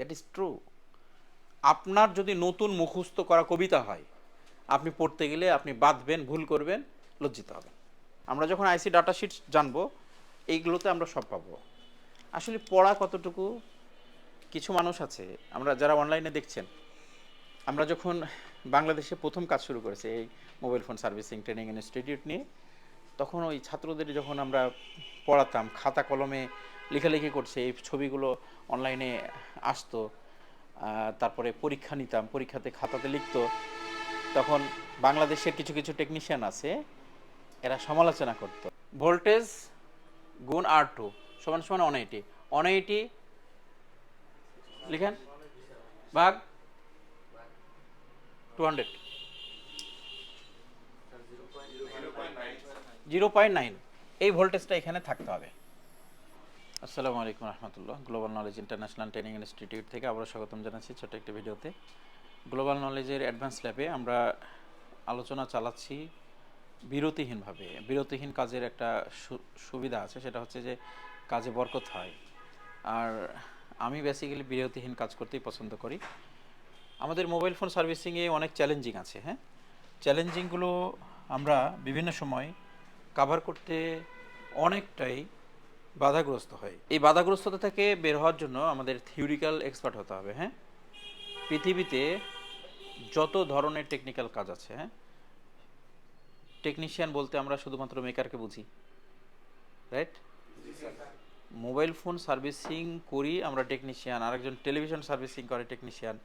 That is true আপনার যদি নতুন মুখস্থ করা কবিতা হয়, আপনি পড়তে গেলে আপনি বাঁধবেন, ভুল করবেন, লজ্জিত হবেন। আমরা যখন আইসি ডাটা শিট জানব, এইগুলোতে আমরা সব পাবো। আসলে পড়া কতটুকু? কিছু মানুষ আছে, আমরা যারা অনলাইনে দেখছেন, আমরা যখন বাংলাদেশে প্রথম কাজ শুরু করেছি এই mobile phone servicing training institute নিয়ে, তখন ওই ছাত্রদের যখন আমরা পড়াতাম, খাতা কলমে লেখালেখি করছে, এই ছবিগুলো অনলাইনে আসতো তারপরে পরীক্ষা নিতাম, পরীক্ষাতে খাতাতে লিখতো। তখন বাংলাদেশের কিছু কিছু টেকনিশিয়ান আছে, এরা সমালোচনা করতো। ভোল্টেজ গুণ আর টু সমান সমান অন এইটি অন এইটি লিখেন, ভাগ two hundred zero point nine এই ভোল্টেজটা এখানে থাকতে হবে। আসসালামু আলাইকুম রহমতুল্লাহ। Global knowledge international training institute থেকে আবারও স্বাগতম জানাচ্ছি ছোট একটি ভিডিওতে। গ্লোবাল নলেজের অ্যাডভান্স ল্যাবে আমরা আলোচনা চালাচ্ছি বিরতিহীনভাবে। বিরতিহীন কাজের একটা সুবিধা আছে, সেটা হচ্ছে যে কাজে বরকত হয়। আর আমি বেসিক্যালি বিরতিহীন কাজ করতেই পছন্দ করি। আমাদের মোবাইল ফোন সার্ভিসিংয়ে অনেক চ্যালেঞ্জিং আছে হ্যাঁ? চ্যালেঞ্জিংগুলো আমরা বিভিন্ন সময় কাভার করতে অনেকটাই বাধাগ্রস্ত হয়। এই বাধাগ্রস্ততা থেকে বের হওয়ার জন্য আমাদের থিওরিক্যাল এক্সপার্ট হতে হবে হ্যাঁ? পৃথিবীতে যত ধরনের টেকনিক্যাল কাজ আছে হ্যাঁ? টেকনিশিয়ান বলতে আমরা শুধুমাত্র মেকারকে বুঝি রাইট মোবাইল ফোন সার্ভিসিং করি আমরা টেকনিশিয়ান আরেকজন টেলিভিশন সার্ভিসিং করে টেকনিশিয়ান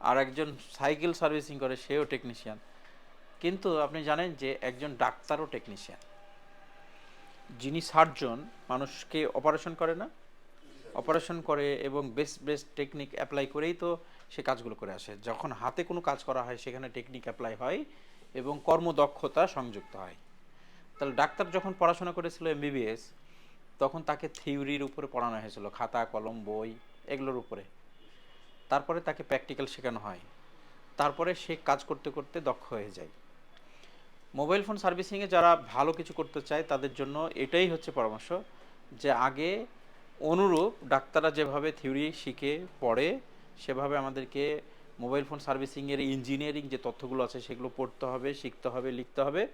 আর একজন সাইকেল সার্ভিসিং করে সেও টেকনিশিয়ান কিন্তু আপনি জানেন যে একজন ডাক্তারও টেকনিশিয়ান যিনি সার্জন, মানুষকে অপারেশন করে না? অপারেশন করে এবং বেস্ট বেস্ট টেকনিক অ্যাপ্লাই করেই তো সে কাজগুলো করে আসে। যখন হাতে কোনো কাজ করা হয়, সেখানে টেকনিক অ্যাপ্লাই হয় এবং কর্মদক্ষতা সংযুক্ত হয়। তাহলে ডাক্তার যখন পড়াশোনা করেছিল এমবিবিএস তখন তাকে থিওরির উপরে পড়ানো হয়েছিল, খাতা, কলম, বই, এগুলোর উপরে। তারপরে তাকে প্র্যাকটিক্যাল শেখানো হয়। তারপরে সে কাজ করতে করতে দক্ষ হয়ে যায়। মোবাইল ফোন সার্ভিসিংয়ে যারা ভালো কিছু করতে চায়, তাদের জন্য এটাই হচ্ছে পরামর্শ যে আগে অনুরূপ ডাক্তাররা যেভাবে থিওরি শিখে পড়ে, সেভাবে আমাদেরকে মোবাইল ফোন সার্ভিসিংয়ের ইঞ্জিনিয়ারিং যে তথ্যগুলো আছে সেগুলো পড়তে হবে, শিখতে হবে, লিখতে হবে।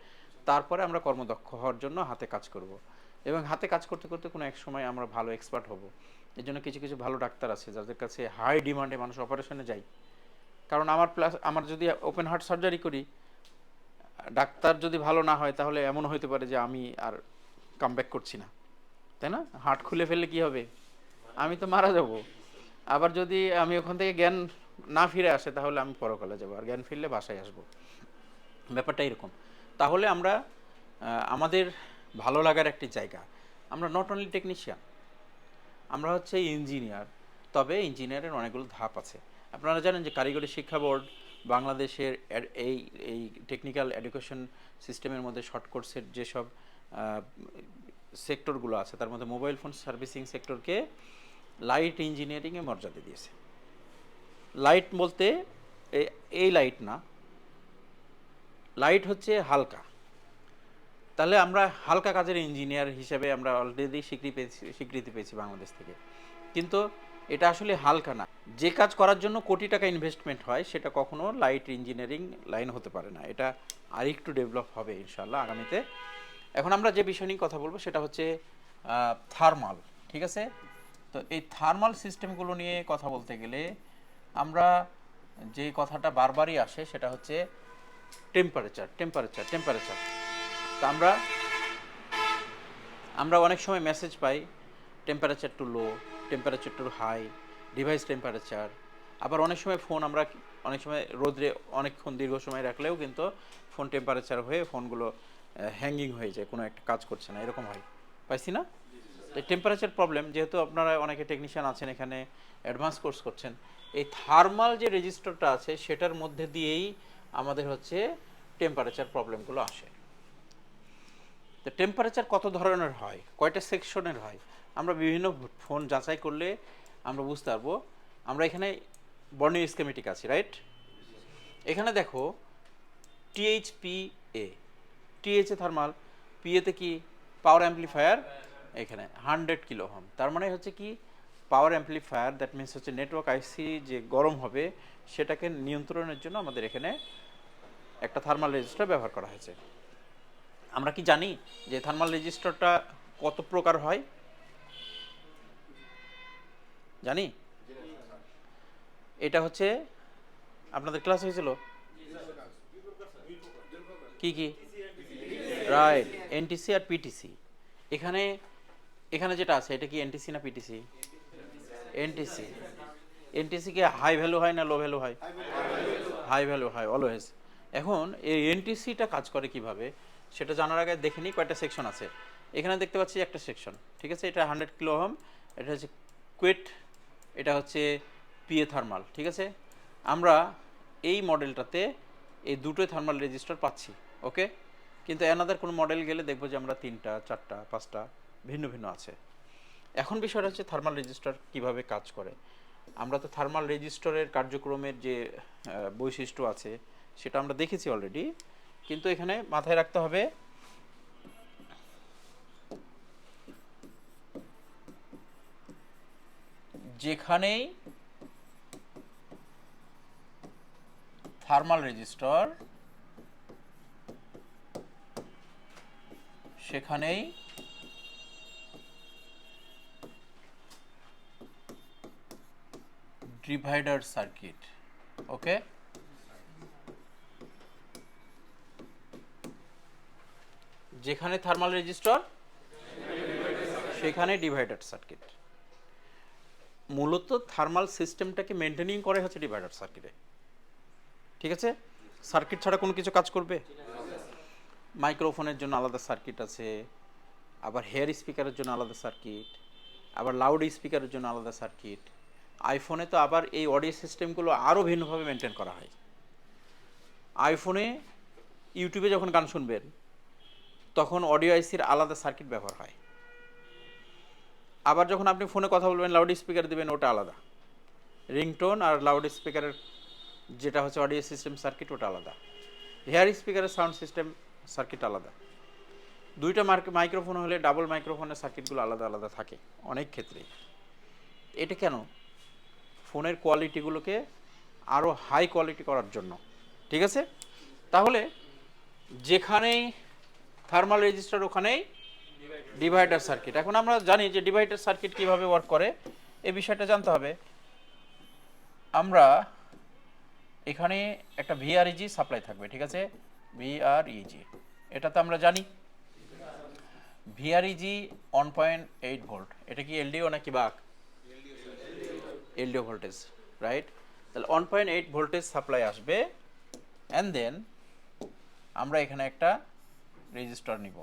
তারপরে আমরা কর্মদক্ষ হওয়ার জন্য হাতে কাজ করব। এবং হাতে কাজ করতে করতে কোনো এক সময় আমরা ভালো এক্সপার্ট হব। এর জন্য কিছু কিছু ভালো ডাক্তার আছে যাদের কাছে হাই ডিমান্ডে মানুষ অপারেশনে যায়। কারণ আমার প্লাস, আমার যদি ওপেন হার্ট সার্জারি করি ডাক্তার যদি ভালো না হয়, তাহলে এমন হতে পারে যে আমি আর কামব্যাক করছি না। তাই না? হাট খুলে ফেললে কি হবে? আমি তো মারা যাব। আবার যদি আমি ওখান থেকে জ্ঞান না ফিরে আসে, তাহলে আমি পরকালে যাব। আর জ্ঞান ফিরলে বাসায় আসব। ব্যাপারটা এরকম। তাহলে আমরা আমাদের ভালো লাগার একটি জায়গা। আমরা নট অনলি টেকনিশিয়ান আমরা হচ্ছে ইঞ্জিনিয়ার তবে ইঞ্জিনিয়ারের অনেকগুলো ধাপ আছে। আপনারা জানেন যে কারিগরি শিক্ষা বোর্ড বাংলাদেশের এই এই টেকনিক্যাল এডুকেশন সিস্টেমের মধ্যে শর্ট কোর্সের যেসব সেক্টরগুলো আছে, তার মধ্যে মোবাইল ফোন সার্ভিসিং সেক্টরকে লাইট ইঞ্জিনিয়ারিংয়ে মর্যাদা দিয়েছে। লাইট বলতে এই লাইট না। লাইট হচ্ছে হালকা। তাহলে আমরা হালকা কাজের ইঞ্জিনিয়ার হিসেবে আমরা অলরেডি স্বীকৃতি পেয়েছি স্বীকৃতি পেয়েছি বাংলাদেশ থেকে। কিন্তু এটা আসলে হালকা না। যে কাজ করার জন্য কোটি টাকা ইনভেস্টমেন্ট হয়, সেটা কখনো লাইট ইঞ্জিনিয়ারিং লাইন হতে পারে না। এটা আরেকটু ডেভেলপ হবে ইনশাল্লাহ আগামীতে। এখন আমরা যে বিষয় নিয়ে কথা বলব, সেটা হচ্ছে থার্মাল ঠিক আছে? তো এই থার্মাল সিস্টেমগুলো নিয়ে কথা বলতে গেলে আমরা যে কথাটা বারবারই আসে, সেটা হচ্ছে টেম্পারেচার টেম্পারেচার টেম্পারেচার তা আমরা আমরা অনেক সময় মেসেজ পাই temperature too low temperature too high device temperature আবার অনেক সময় ফোন আমরা অনেক সময় রোদ্রে অনেকক্ষণ দীর্ঘ সময় রাখলেও কিন্তু ফোন টেম্পারেচার হয়ে ফোনগুলো হ্যাঙ্গিং হয়ে যায়, কোনো একটা কাজ করছে না, এরকম হয়। পাইছি না? টেম্পারেচার প্রবলেম যেহেতু আপনারা অনেকে টেকনিশিয়ান আছেন এখানে অ্যাডভান্স কোর্স করছেন, এই থার্মাল যে রেজিস্টারটা আছে, সেটার মধ্যে দিয়েই আমাদের হচ্ছে টেম্পারেচার প্রবলেমগুলো আসে। তো টেম্পারেচার কত ধরনের হয়? কয়টা সেকশনের হয়? আমরা বিভিন্ন ফোন যাচাই করলে আমরা বুঝতে পারব। আমরা এখানে বর্ণীয় স্কেমেটিক আছি রাইট এখানে দেখো THP A TH A thermal পিএতে কি? পাওয়ার অ্যাম্পলিফায়ার এখানে হান্ড্রেড কিলো হোম তার মানে হচ্ছে কি? পাওয়ার অ্যাম্পলিফায়ার দ্যাট মিনস হচ্ছে নেটওয়ার্ক আইসি যে গরম হবে, সেটাকে নিয়ন্ত্রণের জন্য আমাদের এখানে একটা থার্মাল রেজিস্টার ব্যবহার করা হয়েছে। আমরা কি জানি যে থার্মাল রেজিস্টারটা কত প্রকার হয়? জানি? এটা হচ্ছে, আপনাদের ক্লাস হয়েছিল? কি কি? রাইট এনটিসি আর পিটিসি এখানে এখানে যেটা আছে, এটা কি এনটিসি না পিটিসি এনটিসি এনটিসি কি হাই ভ্যালু হয় না লো ভ্যালু হয়? হাই ভ্যালু হয় অলওয়েজ এখন, এই এনটিসিটা কাজ করে কীভাবে, সেটা জানার আগে দেখে নিই কয়েকটা সেকশন আছে। এখানে দেখতে পাচ্ছি একটা সেকশন ঠিক আছে? এটা হান্ড্রেড কিলো হোম এটা হচ্ছে কুয়েট এটা হচ্ছে পিএ থার্মাল, ঠিক আছে? আমরা এই মডেলটাতে এই দুটোই থার্মাল রেজিস্টার পাচ্ছি, ওকে? কিন্তু অ্যানাদার কোনো মডেল গেলে দেখব যে আমরা তিনটা, চারটা, পাঁচটা ভিন্ন ভিন্ন আছে। এখন বিষয়টা হচ্ছে থার্মাল রেজিস্টার কীভাবে কাজ করে। আমরা তো থার্মাল রেজিস্টারের কার্যক্রমের যে বৈশিষ্ট্য আছে, সেটা আমরা দেখেছি অলরেডি কিন্তু এখানে মাথায় রাখতে হবে যেখানেই থার্মাল রেজিস্টার সেখানেই ডিভাইডার সার্কিট ওকে যেখানে থার্মাল রেজিস্টার সেখানে ডিভাইডার সার্কিট মূলত থার্মাল সিস্টেমটাকে মেনটেনিং করে হচ্ছে ডিভাইডার সার্কিটে ঠিক আছে? সার্কিট ছাড়া কোনো কিছু কাজ করবে? মাইক্রোফোনের জন্য আলাদা সার্কিট আছে, আবার হেয়ার স্পিকারের জন্য আলাদা সার্কিট আবার লাউড স্পিকারের জন্য আলাদা সার্কিট আইফোনে তো আবার এই অডিও সিস্টেমগুলো আরও ভিন্নভাবে মেনটেন করা হয়। আইফোনে ইউটিউবে যখন গান শুনবেন, তখন অডিও আইসির আলাদা সার্কিট ব্যবহার হয়। আবার যখন আপনি ফোনে কথা বলবেন লাউড স্পিকার দেবেন, ওটা আলাদা। রিংটোন আর লাউড স্পিকারের যেটা হচ্ছে অডিও সিস্টেম সার্কিট ওটা আলাদা। হেয়ার স্পিকারের সাউন্ড সিস্টেম সার্কিট আলাদা। দুইটা মাইক্রোফোন হলে ডাবল মাইক্রোফোনের সার্কিটগুলো আলাদা আলাদা থাকে, অনেক ক্ষেত্রে এটা কেন? ফোনের কোয়ালিটিগুলোকে আরও হাই কোয়ালিটি করার জন্য। ঠিক আছে? তাহলে যেখানেই থার্মাল রেজিস্টার ওখানেই ডিভাইডার সার্কিট এখন আমরা জানি যে ডিভাইডার সার্কিট কীভাবে ওয়ার্ক করে, এই বিষয়টা জানতে হবে। আমরা এখানে একটা ভিআরইজি সাপ্লাই থাকবে, ঠিক আছে? ভিআরইজি এটা তো আমরা জানি। VREG one point eight volt এটা কি এলডিও নাকি বাক? এলডিও ভোল্টেজ রাইট তাহলে one point eight voltage supply আসবে অ্যান্ড দেন আমরা এখানে একটা রেজিস্টার নিব।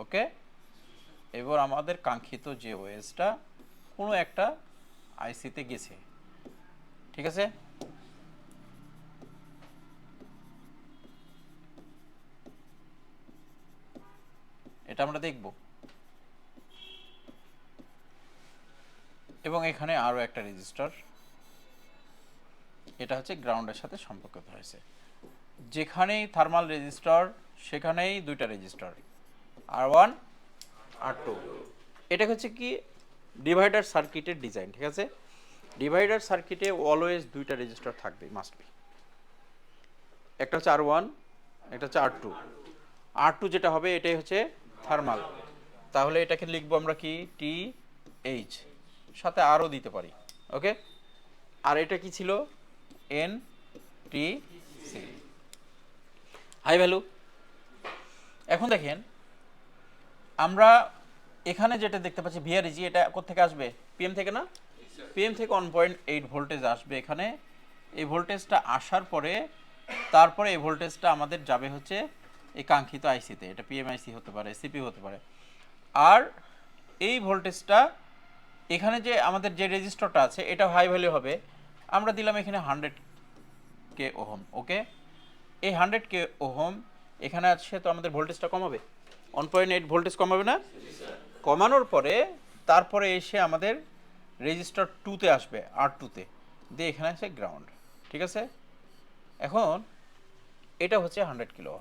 ওকে? এবার আমাদের কাঙ্ক্ষিত যে ওয়েসটা কোনো একটা আইসিতে গেছে। ঠিক আছে? এটা আমরা দেখব। এবং এখানে আরও একটা রেজিস্টার। এটা হচ্ছে গ্রাউন্ডের সাথে সম্পর্কিত হয়েছে। যেখানেই থার্মাল রেজিস্টার, সেখানেই দুইটা রেজিস্টার। আর ওয়ান আর টু এটা হচ্ছে কি? ডিভাইডার সার্কিটের ডিজাইন ঠিক আছে? ডিভাইডার সার্কিটে অলওয়েজ দুইটা রেজিস্টার থাকবে মাস্ট বি একটা হচ্ছে আর ওয়ান একটা হচ্ছে আর টু আর টু যেটা হবে, এটাই হচ্ছে থার্মাল তাহলে এটাকে লিখব আমরা কি? টি এইচ সাথে আরও দিতে পারি ওকে আর এটা কি ছিল? N T C high value এখন দেখেন আমরা এখানে যেটা দেখতে পাচ্ছি ভিআরইজি এটা থেকে আসবে? পিএম থেকে না? পিএম থেকে ওয়ান পয়েন্ট এইট ভোল্টেজ আসবে এখানে। এই ভোল্টেজটা আসার পরে, তারপরে এই ভোল্টেজটা আমাদের যাবে হচ্ছে এই কাঙ্ক্ষিত আইসিতে এটা পিএমআইসি হতে পারে সিপি হতে পারে। আর এই ভোল্টেজটা এখানে যে আমাদের যে রেজিস্টারটা আছে, এটা হাই ভ্যালু হবে। আমরা দিলাম এখানে হান্ড্রেড কে ওহম ওকে এই হান্ড্রেড কে ওহম, এখানে আছে তো আমাদের ভোল্টেজটা কমাবে ওয়ান পয়েন্ট এইট ভোল্টেজ কমাবে না? কমানোর পরে তারপরে এসে আমাদের রেজিস্টার টুতে আসবে আর টুতে দিয়ে এখানে আছে গ্রাউন্ড ঠিক আছে? এখন এটা হচ্ছে হান্ড্রেড কিলো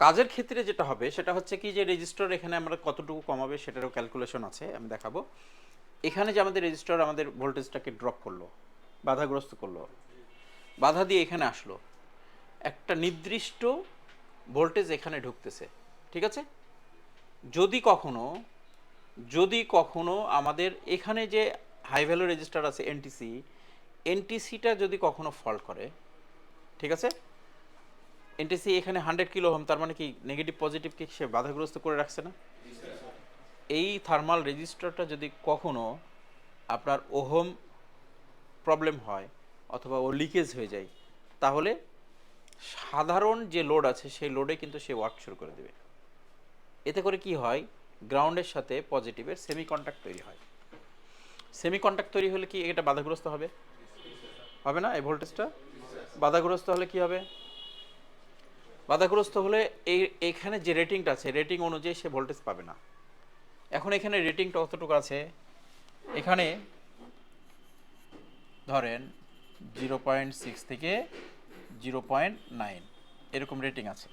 কাজের ক্ষেত্রে যেটা হবে সেটা হচ্ছে কি যে রেজিস্টার এখানে আমরা কতটুকু কমাবে সেটারও ক্যালকুলেশন আছে আমি দেখাবো। এখানে যে আমাদের রেজিস্টার আমাদের ভোল্টেজটাকে ড্রপ করল বাধাগ্রস্ত করল বাধা দিয়ে এখানে আসলো। একটা নির্দিষ্ট ভোল্টেজ এখানে ঢুকতেছে, ঠিক আছে? যদি কখনো যদি কখনো আমাদের এখানে যে হাই ভ্যালু রেজিস্টার আছে এনটিসি এনটিসিটা যদি কখনো ফল্ট করে, ঠিক আছে? এনটিসি এখানে হান্ড্রেড কিলো হোম তার মানে কি নেগেটিভ পজিটিভকে সে বাধাগ্রস্ত করে রাখছে না? এই থার্মাল রেজিস্টারটা যদি কখনো আপনার ওহম প্রবলেম হয় অথবা ও লিকেজ হয়ে যায়, তাহলে সাধারণ যে লোড আছে, সেই লোডে কিন্তু সে ওয়ার্ক শুরু করে দেবে। এতে করে কি হয়? গ্রাউন্ডের সাথে পজিটিভের সেমি কন্ট্যাক্ট তৈরি হয়। সেমি কন্ট্যাক্ট তৈরি হলে কি এটা বাধাগ্রস্ত হবে? হবে না? এই ভোল্টেজটা বাধাগ্রস্ত হলে কি হবে? বাধাগ্রস্ত হলে এই, এখানে যে রেটিংটা আছে রেটিং অনুযায়ী সে ভোল্টেজ পাবে না। এখন এখানে রেটিংটা কতটুকু আছে? এখানে ধরেন জিরো পয়েন্ট সিক্স থেকে জিরো পয়েন্ট নাইন। এরকম রেটিং আছে।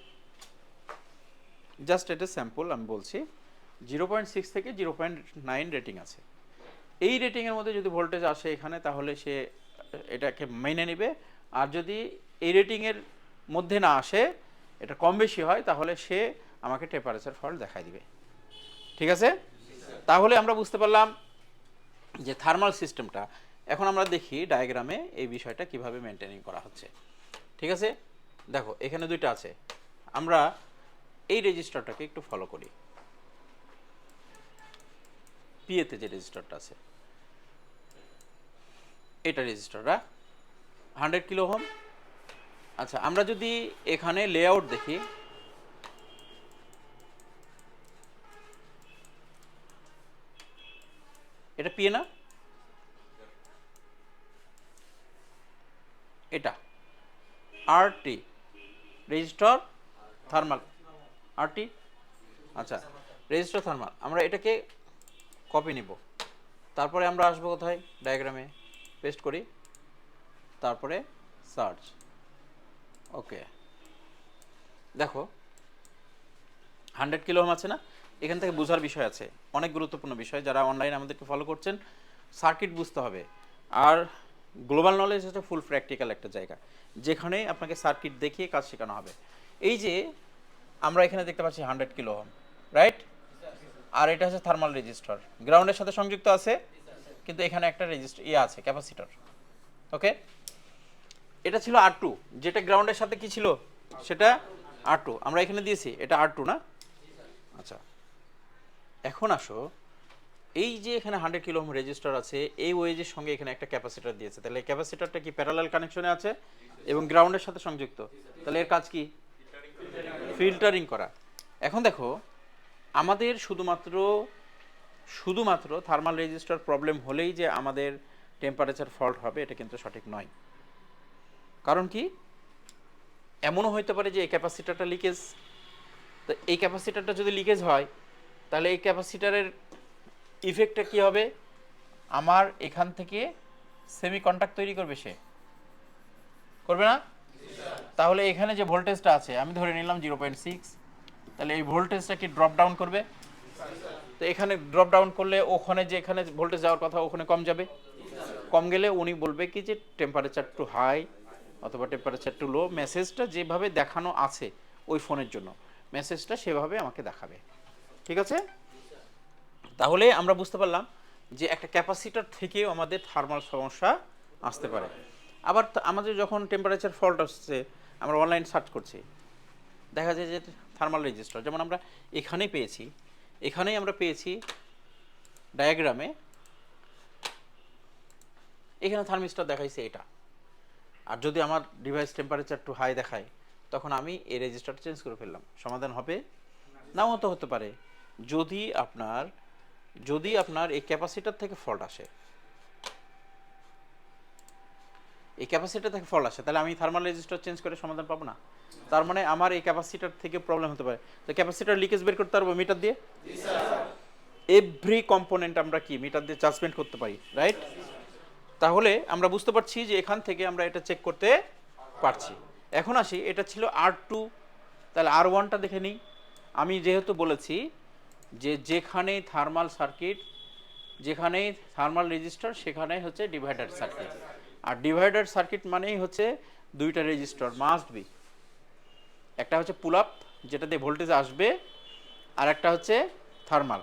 জাস্ট এটা স্যাম্পল আমি বলছি, জিরো পয়েন্ট সিক্স থেকে জিরো পয়েন্ট নাইন রেটিং আছে। এই রেটিংয়ের মধ্যে যদি ভোল্টেজ আসে এখানে, তাহলে সে, এটাকে মেনে নেবে। আর যদি এই রেটিংয়ের মধ্যে না আসে, এটা কম বেশি হয়, তাহলে সে আমাকে টেম্পারেচার ফল্ট দেখাই দিবে। ঠিক আছে? তাহলে আমরা বুঝতে পারলাম যে থার্মাল সিস্টেমটা এখন আমরা দেখি ডায়াগ্রামে এই বিষয়টা কীভাবে মেনটেনিং করা হচ্ছে। ঠিক আছে? দেখো, এখানে দুইটা আছে। আমরা এই রেজিস্টারটাকে একটু ফলো করি। পিএতে যে রেজিস্টারটা আছে। এটা রেজিস্টারটা হান্ড্রেড কিলো হোম আচ্ছা আমরা যদি এখানে লেআউট দেখি। এটা পিএ না? এটা। RT resistor thermal. আরটি? আচ্ছা রেজিস্টার থার্মাল। আমরা এটাকে কপি নিব। তারপরে আমরা আসব কোথায়? ডায়াগ্রামে। পেস্ট করি। তারপরে সার্চ। ওকে। দেখো, হান্ড্রেড কিলো ওহম আছে না? এখান থেকে বোঝার বিষয় আছে। অনেক গুরুত্বপূর্ণ বিষয়। যারা অনলাইনে আমাদেরকে ফলো করছেন সার্কিট বুঝতে হবে। আর গ্লোবাল নলেজ হচ্ছে ফুল প্র্যাকটিক্যাল একটা জায়গা, যেখানে আপনাকে সার্কিট দেখিয়ে কাজ শেখানো হবে। এই যে আমরা এখানে দেখতে পাচ্ছি হান্ড্রেড কিলো ওহম রাইট আর এটা হচ্ছে থার্মাল রেজিস্টার গ্রাউন্ডের সাথে সংযুক্ত আছে, কিন্তু এখানে একটা রেজিস্টার ইয়ে আছে ক্যাপাসিটর ওকে এটা ছিল আর টু যেটা গ্রাউন্ডের সাথে কি ছিল? সেটা আর টু আমরা এখানে দিয়েছি, এটা আর টু না? আচ্ছা এখন আসো। এই যে এখানে হান্ড্রেড কিলো রেজিস্টার আছে, এই ওয়েজের সঙ্গে এখানে একটা ক্যাপাসিটার দিয়েছে। তাহলে এই ক্যাপাসিটারটা কি প্যারালাল কানেকশনে আছে এবং গ্রাউন্ডের সাথে সংযুক্ত? তাহলে এর কাজ কি? ফিল্টারিং করা। এখন দেখো, আমাদের শুধুমাত্র শুধুমাত্র থার্মাল রেজিস্টার প্রবলেম হলেই যে আমাদের টেম্পারেচার ফল্ট হবে, এটা কিন্তু সঠিক নয়। কারণ কি? এমনও হতে পারে যে এই ক্যাপাসিটারটা লিকেজ তো এই ক্যাপাসিটারটা যদি লিকেজ হয়, তাহলে এই ক্যাপাসিটারের ইফেক্টটা কি হবে? আমার এখান থেকে সেমি কন্ট্যাক্ট তৈরি করবে সে। করবে না? তাহলে এখানে যে ভোল্টেজটা আছে, আমি ধরে নিলাম জিরো পয়েন্ট সিক্স তাহলে এই ভোল্টেজটা কি ড্রপ ডাউন করবে? তো এখানে ড্রপ ডাউন করলে ওখানে যে এখানে ভোল্টেজ যাওয়ার কথা, ওখানে কম যাবে। কম গেলে উনি বলবে কি যে টেম্পারেচার টু হাই অথবা টেম্পারেচার টু লো মেসেজটা যেভাবে দেখানো আছে ওই ফোনের জন্য মেসেজটা সেভাবে আমাকে দেখাবে। ঠিক আছে? তাহলে আমরা বুঝতে পারলাম যে একটা ক্যাপাসিটার থেকেও আমাদের থার্মাল সমস্যা আসতে পারে। আবার আমাদের যখন টেম্পারেচার ফল্ট আসছে, আমরা অনলাইন সার্চ করছি। দেখা যায় যে থার্মাল রেজিস্টার যেমন আমরা এখানেই পেয়েছি এখানেই আমরা পেয়েছি ডায়াগ্রামে এখানে থার্মিস্টার দেখাইছে এটা। আর যদি আমার ডিভাইস টেম্পারেচার টু হাই দেখায়, তখন আমি এই রেজিস্টারটা চেঞ্জ করে ফেললাম। সমাধান হবে, নাও তো হতে পারে। যদি আপনার যদি আপনার এই ক্যাপাসিটার থেকে ফল্ট আসে, এই ক্যাপাসিটার থেকে ফল্ট আসে, তাহলে আমি থার্মাল রেজিস্টার চেঞ্জ করে সমাধান পাবো না। তার মানে আমার এই ক্যাপাসিটার থেকে প্রবলেম হতে পারে। তো ক্যাপাসিটার লিকেজ বের করতে পারব মিটার দিয়ে? এভরি কম্পোনেন্ট আমরা কি মিটার দিয়ে জাজমেন্ট করতে পারি রাইট তাহলে আমরা বুঝতে পারছি যে এখান থেকে আমরা এটা চেক করতে পারছি। এখন আসি, এটা ছিল আর টু তাহলে আর ওয়ানটা দেখে নিই। আমি যেহেতু বলেছি যে যেখানে থার্মাল সার্কিট যেখানে থার্মাল রেজিস্টার সেখানে হচ্ছে ডিভাইডার সার্কিট আর ডিভাইডার সার্কিট মানেই হচ্ছে দুইটা রেজিস্টার মাস্ট বি একটা হচ্ছে পুল আপ যেটা দিয়ে ভোল্টেজ আসবে, আর একটা হচ্ছে থার্মাল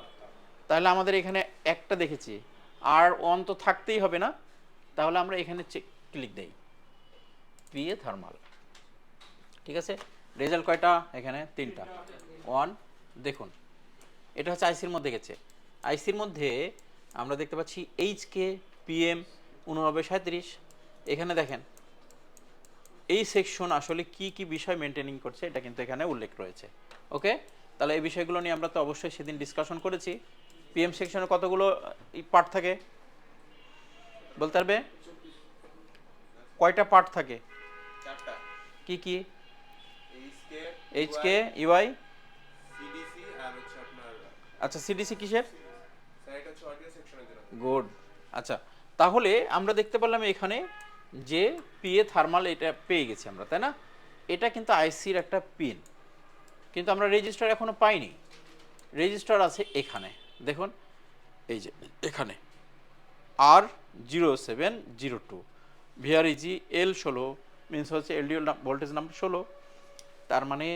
তাহলে আমাদের এখানে একটা দেখেছি। আর ওয়ান তো থাকতেই হবে না। তাহলে আমরা এখানে ক্লিক দেই। পিএ থার্মাল ঠিক আছে? রেজাল্ট কয়টা? এখানে তিনটা। ওয়ান দেখুন। এটা হচ্ছে আইসির মধ্যে গেছে। আইসির মধ্যে আমরা দেখতে পাচ্ছি এইচ কে পিএম উননব্বই সাঁত্রিশ এখানে দেখেন এই সেকশন আসলে কি কি বিষয় মেনটেনিং করছে এটা কিন্তু এখানে উল্লেখ রয়েছে। ওকে? তাহলে এই বিষয়গুলো নিয়ে আমরা তো অবশ্যই সেদিন ডিসকাশন করেছি। পিএম সেকশনে কতগুলো পার্ট থাকে? বলতে পারবে? কয়টা পার্ট থাকে? কি কি? এইচকে এইচ কে ইউআই আচ্ছা সিডিসি কিসের? গুড আচ্ছা তাহলে আমরা দেখতে পেলাম এখানে যে পিএ থার্মাল এটা পেয়ে গেছি আমরা তাই না? এটা কিন্তু আইসির একটা পিন কিন্তু আমরা রেজিস্টার এখনও পাইনি। রেজিস্টার আছে এখানে দেখুন এই যে এখানে। আর zero seven zero two VREG L ষোলো মিনস হচ্ছে এলডিও ভোল্টেজ নাম্বার ষোলো। তার মানে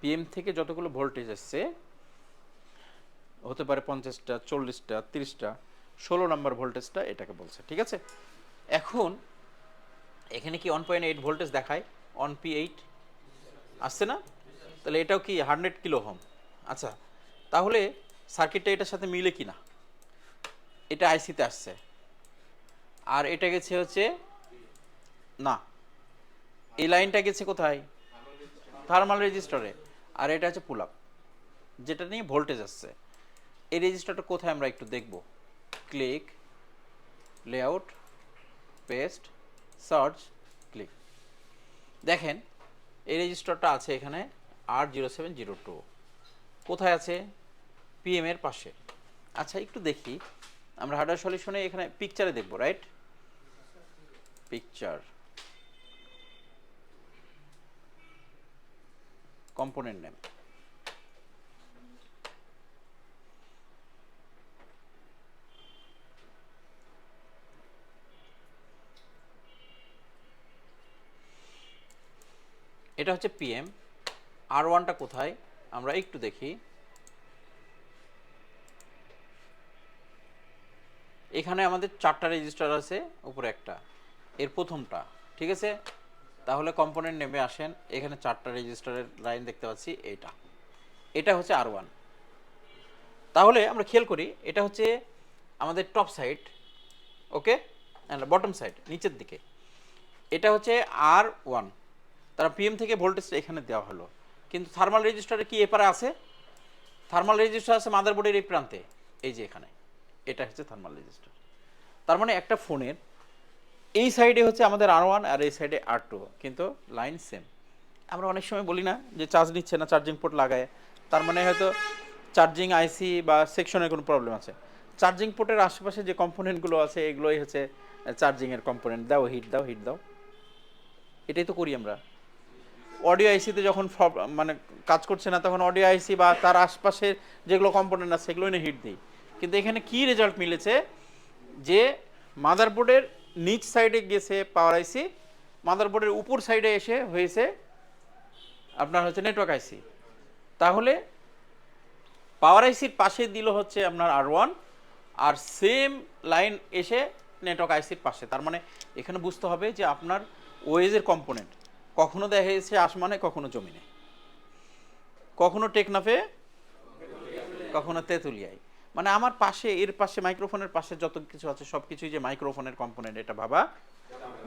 পিএম থেকে যতগুলো ভোল্টেজ এসছে হতে পারে পঞ্চাশটা, চল্লিশটা, তিরিশটা, ষোলো নম্বর ভোল্টেজটা এটাকে বলছে, ঠিক আছে? এখন এখানে কি ওয়ান পয়েন্ট এইট ভোল্টেজ দেখায়? ওয়ান পি এইট আসছে না? তাহলে এটাও কি হান্ড্রেড কিলো হোম আচ্ছা তাহলে সার্কিটটা এটার সাথে মিলে কি না? এটা আইসিতে আসছে। আর এটা গেছে হচ্ছে, না, এই লাইনটা গেছে কোথায়? থার্মাল রেজিস্টারে আর এটা হচ্ছে পুল আপ যেটা নিয়ে ভোল্টেজ আসছে। এই রেজিস্টারটা কোথায় আমরা একটু দেখব। Click layout paste search click দেখেন, এই রেজিস্টারটা আছে এখানে আর জিরো সেভেন জিরো টু কোথায় আছে? পিএম এর পাশে। আচ্ছা একটু দেখি। আমরা হার্ডওয়্যার সলিউশনে এখানে পিকচারে দেখব রাইট পিকচার কম্পোনেন্ট নেম এটা হচ্ছে পিএম আর ওয়ানটা কোথায়? আমরা একটু দেখি। এখানে আমাদের চারটা রেজিস্টার আছে, উপরে একটা। এর প্রথমটা, ঠিক আছে? তাহলে কম্পোনেন্ট নেমে আসেন। এখানে চারটা রেজিস্টারের লাইন দেখতে পাচ্ছি, এইটা। এটা হচ্ছে আর ওয়ান তাহলে আমরা খেয়াল করি, এটা হচ্ছে আমাদের top side okay bottom side নিচের দিকে। এটা হচ্ছে আর ওয়ান তারা পিএম থেকে ভোল্টেজটা এখানে দেওয়া হলো। কিন্তু থার্মাল রেজিস্টারে কি এপারে আছে? থার্মাল রেজিস্টার আছে মাদারবোর্ডের এই প্রান্তে। এই যে এখানে। এটা হচ্ছে থার্মাল রেজিস্টার তার মানে একটা ফোনের এই সাইডে হচ্ছে আমাদের আর ওয়ান আর এই সাইডে আর টু কিন্তু লাইন সেম আমরা অনেক সময় বলি না যে চার্জ নিচ্ছে না চার্জিং পোর্ট লাগায়। তার মানে হয়তো চার্জিং আইসি বা সেকশনের কোনো প্রবলেম আছে। চার্জিং পোর্টের আশেপাশে যে কম্পোনেন্টগুলো আছে, এগুলোই হচ্ছে চার্জিংয়ের কম্পোনেন্ট দাও হিট দাও হিট দাও। এটাই তো করি আমরা। অডিও আইসিতে যখন মানে কাজ করছে না, তখন অডিও আইসি বা তার আশপাশে যেগুলো কম্পোনেন্ট আছে সেগুলো এনে হিট দিই কিন্তু এখানে কি রেজাল্ট মিলেছে? যে মাদারবোর্ডের নিচ সাইডে গেছে পাওয়ার আইসি মাদারবোর্ডের উপর সাইডে এসে হয়েছে আপনার হচ্ছে নেটওয়ার্ক আইসি তাহলে পাওয়ার আইসির পাশে দিল হচ্ছে আপনার আর ওয়ান আর সেম লাইন এসে নেটওয়ার্ক আইসির পাশে। তার মানে এখানে বুঝতে হবে যে আপনার ওয়েজের কম্পোনেন্ট কখনো দেখা যাচ্ছে আসমানে, কখনো জমিনে। কখনো টেকনাফে, কখনো তেঁতুলিয়ায়। মানে আমার পাশে, এর পাশে, মাইক্রোফোনের পাশে যত কিছু আছে, সব কিছুই যে মাইক্রোফোনের কম্পোনেন্ট, এটা ভাবা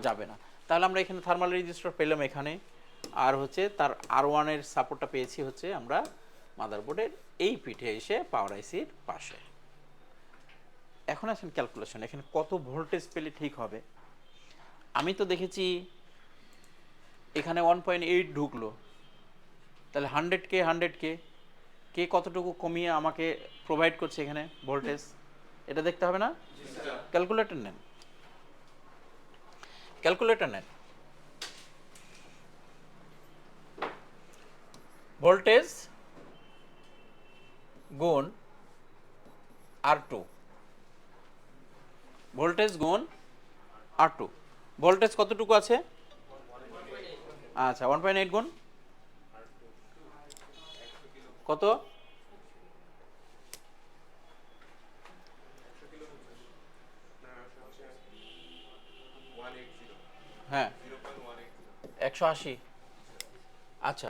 যাবে না। তাহলে আমরা এখানে থার্মাল রেজিস্টার পেলাম এখানে। আর হচ্ছে তার আর ওয়ানের সাপোর্টটা পেয়েছি হচ্ছে আমরা মাদারবোর্ডের এই পিঠে এসে পাওয়ার আইসির পাশে। এখন আসেন ক্যালকুলেশন এখানে কত ভোল্টেজ পেলে ঠিক হবে? আমি তো দেখেছি এখানে ওয়ান পয়েন্ট এইট ঢুকলো। তাহলে হান্ড্রেড কে হান্ড্রেড কে কে কতটুকু কমিয়ে আমাকে প্রোভাইড করছে এখানে ভোল্টেজ এটা দেখতে হবে না? ক্যালকুলেটর নেন। ক্যালকুলেটর নেন। ভোল্টেজ গুণ আর টু ভোল্টেজ গুণ আর টু ভোল্টেজ কতটুকু আছে? আচ্ছা ওয়ান পয়েন্ট এইট গুণ? কত? হ্যাঁ। একশো আশি। আচ্ছা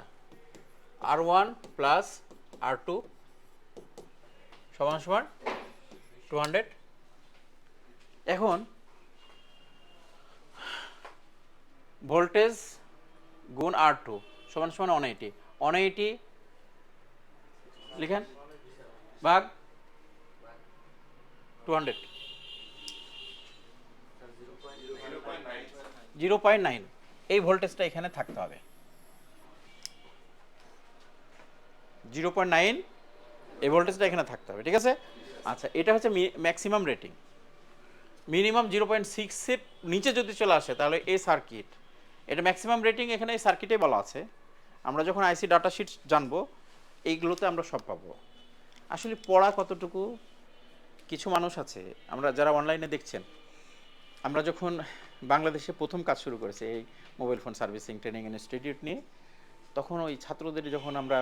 R one plus R two? সমান সমান টু হান্ড্রেড? এখন ভোল্টেজ গুণ আর টু, সমান সমান ওয়ান এইটি ওয়ান এইটি লিখেন। ভাগ। Two hundred zero point nine এই ভোল্টেজটা এখানে থাকতে হবে। জিরো পয়েন্ট নাইন এই ভোল্টেজটা এখানে থাকতে হবে, ঠিক আছে? আচ্ছা এটা হচ্ছে maximum rating minimum zero point সিক্সের নিচে যদি চলে আসে, তাহলে এই সার্কিট এটা ম্যাক্সিমাম রেটিং এখানে সার্কিটে বলা আছে। আমরা যখন আইসি ডাটা শিট জানব, এইগুলোতে আমরা সব পাবো। আসলে পড়া কতটুকু? কিছু মানুষ আছে, আমরা যারা অনলাইনে দেখছেন, আমরা যখন বাংলাদেশে প্রথম কাজ শুরু করেছি এই mobile phone servicing training institute নিয়ে, তখন ওই ছাত্রদের যখন আমরা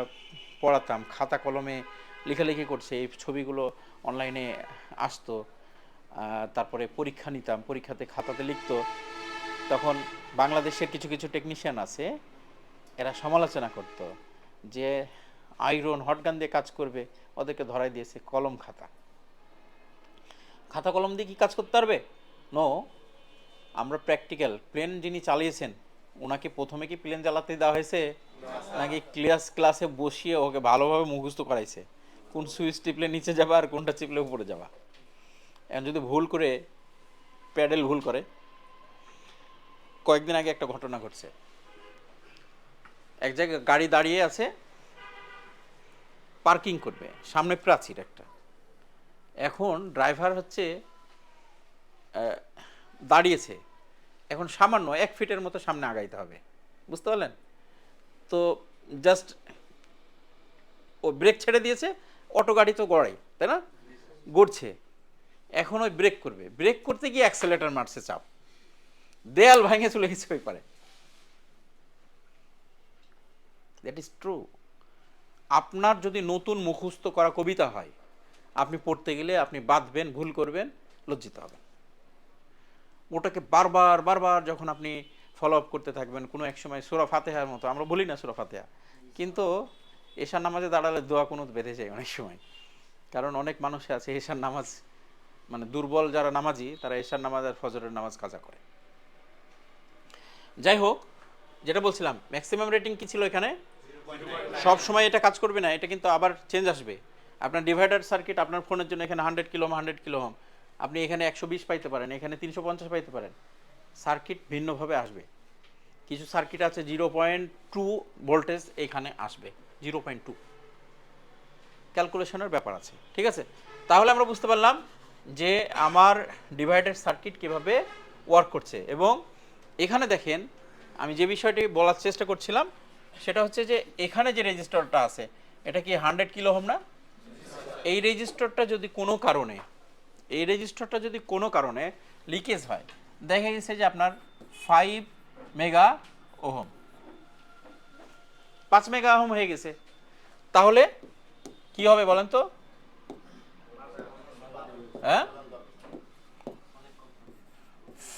পড়াতাম, খাতা কলমে লেখালেখি করছে, এই ছবিগুলো অনলাইনে আসতো তারপরে পরীক্ষা নিতাম, পরীক্ষাতে খাতাতে লিখতো তখন বাংলাদেশের কিছু কিছু টেকনিশিয়ান আছে, এরা সমালোচনা করত যে আয়রন হটগান দিয়ে কাজ করবে, ওদেরকে ধরাই দিয়েছে কলম খাতা। খাতা কলম দিয়ে কি কাজ করতে পারবে? নো আমরা প্র্যাকটিক্যাল প্লেন যিনি চালিয়েছেন, ওনাকে প্রথমে কি প্লেন চালাতে দেওয়া হয়েছে? নাকি ক্লাস ক্লাসে বসিয়ে ওকে ভালোভাবে মুখস্থ করাইছে? কোন সুইচ টিপলে নিচে যাবা আর কোনটা চিপলে উপরে যাবা? এখন যদি ভুল করে প্যাডেল ভুল করে কয়েকদিন আগে একটা ঘটনা ঘটছে। এক জায়গায় গাড়ি দাঁড়িয়ে আছে, পার্কিং করবে, সামনে প্রাচীর একটা। এখন ড্রাইভার হচ্ছে দাঁড়িয়েছে। এখন সামান্য এক ফিটের মতো সামনে আগাইতে হবে। বুঝতে পারলেন? তো জাস্ট ও ব্রেক ছেড়ে দিয়েছে, অটো গাড়ি তো গড়াই, তাই না? গড়ছে। এখন ওই ব্রেক করবে। ব্রেক করতে গিয়ে অ্যাক্সেলেটার মারছে চাপ। দেয়াল ভাঙে চলে গেছে ওই পারে। দ্যাট ইজ ট্রু আপনার যদি নতুন মুখস্থ করা কবিতা হয়, আপনি পড়তে গেলে আপনি বাঁধবেন, ভুল করবেন, লজ্জিত হবেন। ওটাকে বারবার বারবার যখন আপনি ফলো আপ করতে থাকবেন, কোনো এক সময় সুরা ফাতেহার মতো, আমরা বলি না সুরা ফাতেহা, কিন্তু এশার নামাজে দাঁড়ালে দোয়া কোনো বেঁধে যায় অনেক সময়। কারণ অনেক মানুষ আছে এশার নামাজ মানে দুর্বল যারা নামাজি, তারা এশার নামাজ আর ফজরের নামাজ কাজা করে। যাই হোক, যেটা বলছিলাম ম্যাক্সিমাম রেটিং কি ছিল এখানে? সব সময় এটা কাজ করবে না, এটা কিন্তু আবার চেঞ্জ আসবে। আপনার ডিভাইডার সার্কিট আপনার ফোনের জন্য এখানে হান্ড্রেড কিলো হান্ড্রেড কিলো আপনি এখানে একশো বিশ পাইতে পারেন, এখানে তিনশো পঞ্চাশ পাইতে পারেন। সার্কিট ভিন্নভাবে আসবে। কিছু সার্কিট আছে জিরো পয়েন্ট টু ভোল্টেজ এখানে আসবে জিরো পয়েন্ট টু ক্যালকুলেশনের ব্যাপার আছে, ঠিক আছে? তাহলে আমরা বুঝতে পারলাম যে আমার ডিভাইডার সার্কিট কীভাবে ওয়ার্ক করছে এবং এখানে দেখেন, আমি যে বিষয়টি বলার চেষ্টা করছিলাম, সেটা হচ্ছে যে এখানে যে রেজিস্টারটা আছে, এটা কি হান্ড্রেড কিলো হোম না? এই রেজিস্টারটা যদি কোনো কারণে, এই রেজিস্টারটা যদি কোনো কারণে লিকেজ হয়, দেখা গেছে যে আপনার ফাইভ মেগা ওহম। পাঁচ মেগা ওহম হয়ে গেছে। তাহলে কি হবে বলেন তো? হ্যাঁ?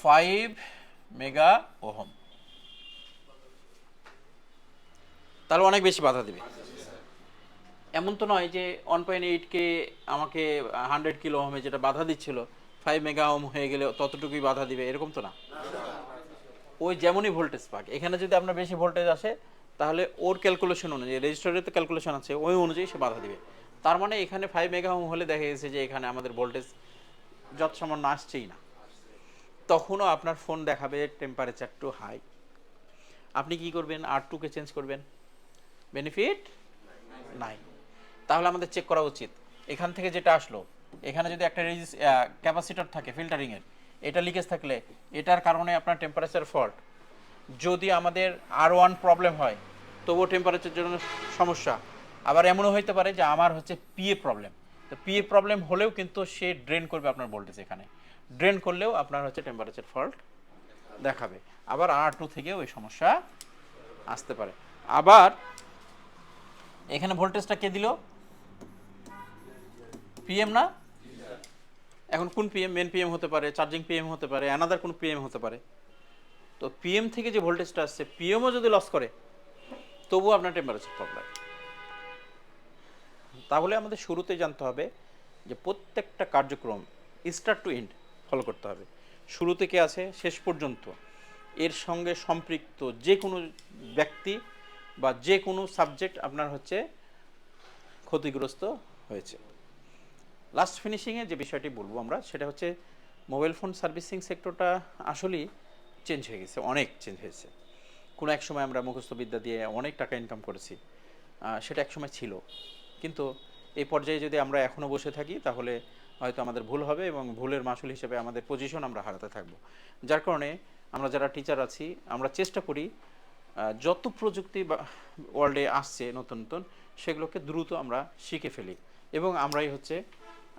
Five mega ohm. তাহলে অনেক বেশি বাধা দেবে। এমন তো নয় যে ওয়ান পয়েন্ট এইটকে আমাকে হান্ড্রেড কিলো ওহমে যেটা বাধা দিচ্ছিল ফাইভ মেগা ওহম হয়ে গেলে ততটুকুই বাধা দিবে, এরকম তো না। ওই যেমনই ভোল্টেজ পাক, এখানে যদি আপনার বেশি ভোল্টেজ আসে, তাহলে ওর ক্যালকুলেশন অনুযায়ী রেজিস্টারের তো ক্যালকুলেশন আছে, ওই অনুযায়ী সে বাধা দিবে। তার মানে এখানে ফাইভ মেগা ওহম হলে দেখা গেছে যে এখানে আমাদের ভোল্টেজ যত সামান্য আসছেই না। তখনও আপনার ফোন দেখাবে টেম্পারেচার টু হাই আপনি কি করবেন? আর টুকে চেঞ্জ করবেন। বেনিফিট নাই তাহলে আমাদের চেক করা উচিত। এখান থেকে যেটা আসলো, এখানে যদি একটা রেজিস ক্যাপাসিটর থাকে ফিল্টারিংয়ের এটা লিকেজ থাকলে এটার কারণে আপনার টেম্পারেচার ফল্ট যদি আমাদের আর ওয়ান প্রবলেম হয়, তবুও টেম্পারেচার জন্য সমস্যা। আবার এমনও হইতে পারে যে আমার হচ্ছে পিএ প্রবলেম তো পিএ প্রবলেম হলেও কিন্তু সে ড্রেন করবে আপনার ভোল্টেজ এখানে। ড্রেন করলেও আপনার হচ্ছে টেম্পারেচার ফল্ট দেখাবে। আবার আর টু থেকেও ওই সমস্যা আসতে পারে। আবার এখানে ভোল্টেজটা কে দিল? পিএম না? এখন কোন পিএম মেন পিএম হতে পারে চার্জিং পিএম হতে পারে অ্যানাদার কোন পিএম হতে পারে। তো পিএম থেকে যে ভোল্টেজটা আসছে পিএমও যদি লস করে, তবুও আপনার টেম্পারেচার প্রবলেম তাহলে আমাদের শুরুতেই জানতে হবে যে প্রত্যেকটা কার্যক্রম স্টার্ট টু এন্ড ফলো করতে হবে। শুরু থেকে আছে? শেষ পর্যন্ত। এর সঙ্গে সম্পৃক্ত যে কোনো ব্যক্তি বা যে কোনো সাবজেক্ট আপনার হচ্ছে ক্ষতিগ্রস্ত হয়েছে। লাস্ট ফিনিশিংয়ে যে বিষয়টি বলব আমরা, সেটা হচ্ছে মোবাইল ফোন সার্ভিসিং সেক্টরটা আসলেই চেঞ্জ হয়ে গেছে, অনেক চেঞ্জ হয়েছে। কোনো এক সময় আমরা মুখস্থ বিদ্যা দিয়ে অনেক টাকা ইনকাম করেছি সেটা এক সময় ছিল। কিন্তু এই পর্যায়ে যদি আমরা এখনও বসে থাকি, তাহলে হয়তো আমাদের ভুল হবে এবং ভুলের মাসুল হিসেবে আমাদের পজিশন আমরা হারাতে থাকব। যার কারণে আমরা যারা টিচার আছি, আমরা চেষ্টা করি যত প্রযুক্তি ওয়ার্ল্ডে আসছে নতুন নতুন, সেগুলোকে দ্রুত আমরা শিখে ফেলি এবং আমরাই হচ্ছে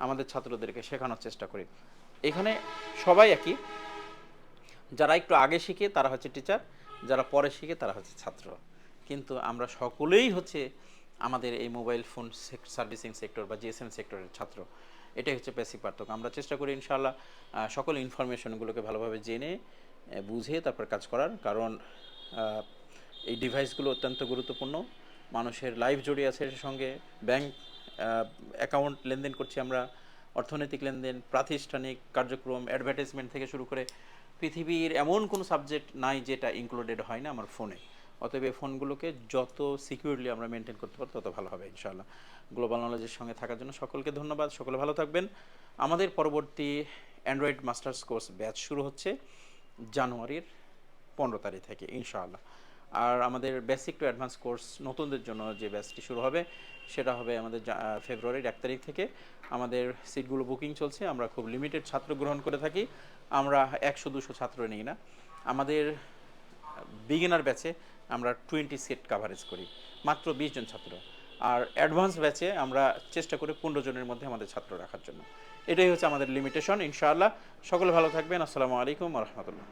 আমাদের ছাত্রদেরকে শেখানোর চেষ্টা করি। এখানে সবাই একই। যারা একটু আগে শিখে তারা হচ্ছে টিচার যারা পরে শিখে তারা হচ্ছে ছাত্র। কিন্তু আমরা সকলেই হচ্ছে আমাদের এই মোবাইল ফোন সার্ভিসিং সেক্টর বা জিএসএম সেক্টরের ছাত্র। এটাই হচ্ছে বেসিক পার্থক্য। আমরা চেষ্টা করি ইনশাআল্লাহ সকল ইনফরমেশনগুলোকে ভালোভাবে জেনে বুঝে তারপর কাজ করার। কারণ এই ডিভাইসগুলো অত্যন্ত গুরুত্বপূর্ণ। মানুষের লাইফ জড়িয়ে আছে এর সঙ্গে। ব্যাংক অ্যাকাউন্ট লেনদেন করছি আমরা। অর্থনৈতিক লেনদেন, প্রাতিষ্ঠানিক কার্যক্রম অ্যাডভার্টাইজমেন্ট থেকে শুরু করে পৃথিবীর এমন কোনো সাবজেক্ট নাই যেটা ইনক্লুডেড হয় না আমার ফোনে অতএব এই ফোনগুলোকে যত সিকিউরলি আমরা মেনটেন করতে পারব তত ভালো হবে, ইনশাআল্লাহ। গ্লোবাল নলেজের সঙ্গে থাকার জন্য সকলকে ধন্যবাদ, সকলে ভালো থাকবেন। আমাদের পরবর্তী অ্যান্ড্রয়েড মাস্টার্স কোর্স ব্যাচ শুরু হচ্ছে জানুয়ারির পনেরো তারিখ থেকে, ইনশাআল্লাহ। আর আমাদের বেসিক টু অ্যাডভান্স কোর্স নতুনদের জন্য যে ব্যাচটি শুরু হবে, সেটা হবে আমাদের ফেব্রুয়ারির এক তারিখ থেকে। আমাদের সিটগুলো বুকিং চলছে, আমরা খুব লিমিটেড ছাত্র গ্রহণ করে থাকি, আমরা একশো দুশো ছাত্র নিই না। আমাদের বিগিনার ব্যাচে আমরা টোয়েন্টি সিট কাভারেজ করি, মাত্র বিশ জন ছাত্র। আর অ্যাডভান্স ব্যাচে আমরা চেষ্টা করি পনেরো জনের মধ্যে আমাদের ছাত্র রাখার জন্য। এটাই হচ্ছে আমাদের লিমিটেশন ইনশাআল্লাহ। সকলে ভালো থাকবেন। আসসালামু আলাইকুম রহমতুল্লাহ।